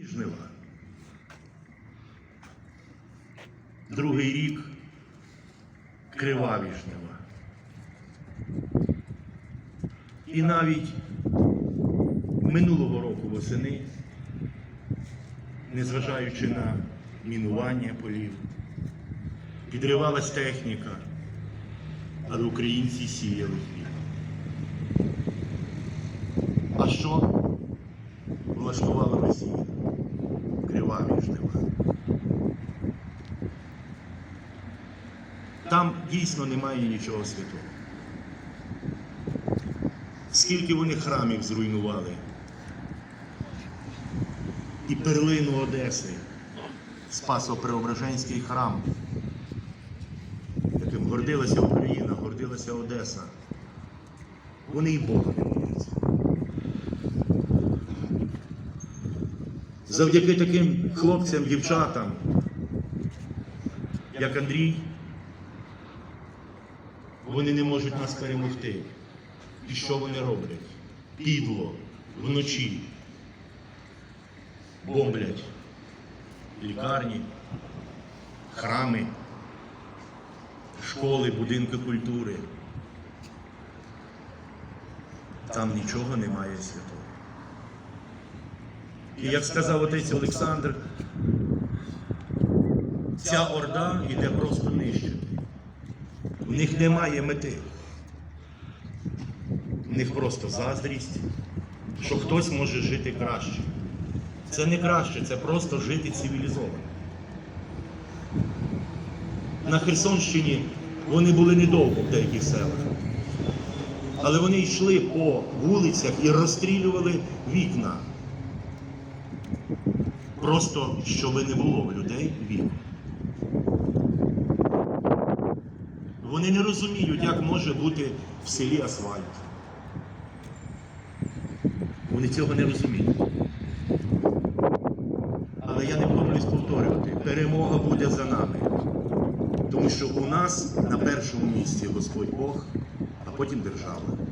жнива. Другий рік криваві жнива. І навіть минулого року восени, незважаючи на мінування полів, підривалась техніка, але українці сіяли хліб. А що влаштувала Росія? Криваві жнива. Там дійсно немає нічого святого. Скільки вони храмів зруйнували? І перлину Одеси, Спасо-Преображенський храм, яким гордилася Україна, гордилася Одеса. Вони і Бога не Завдяки таким хлопцям, дівчатам, як Андрій, вони не можуть нас перемогти. І що вони роблять? Підло, вночі, бомблять лікарні, храми, школи, будинки культури. Там нічого немає святого. І як сказав отець Олександр, ця орда йде просто нищити. У них немає мети. У них просто заздрість, що хтось може жити краще. Це не краще, це просто жити цивілізовано. На Херсонщині вони були недовго в деяких селах. Але вони йшли по вулицях і розстрілювали вікна. Просто щоб не було в людей віку. Вони не розуміють, як може бути в селі асфальт. Вони цього не розуміють. Але я не втомлюсь повторювати, перемога буде за нами. Тому що у нас на першому місці Господь Бог, а потім держава.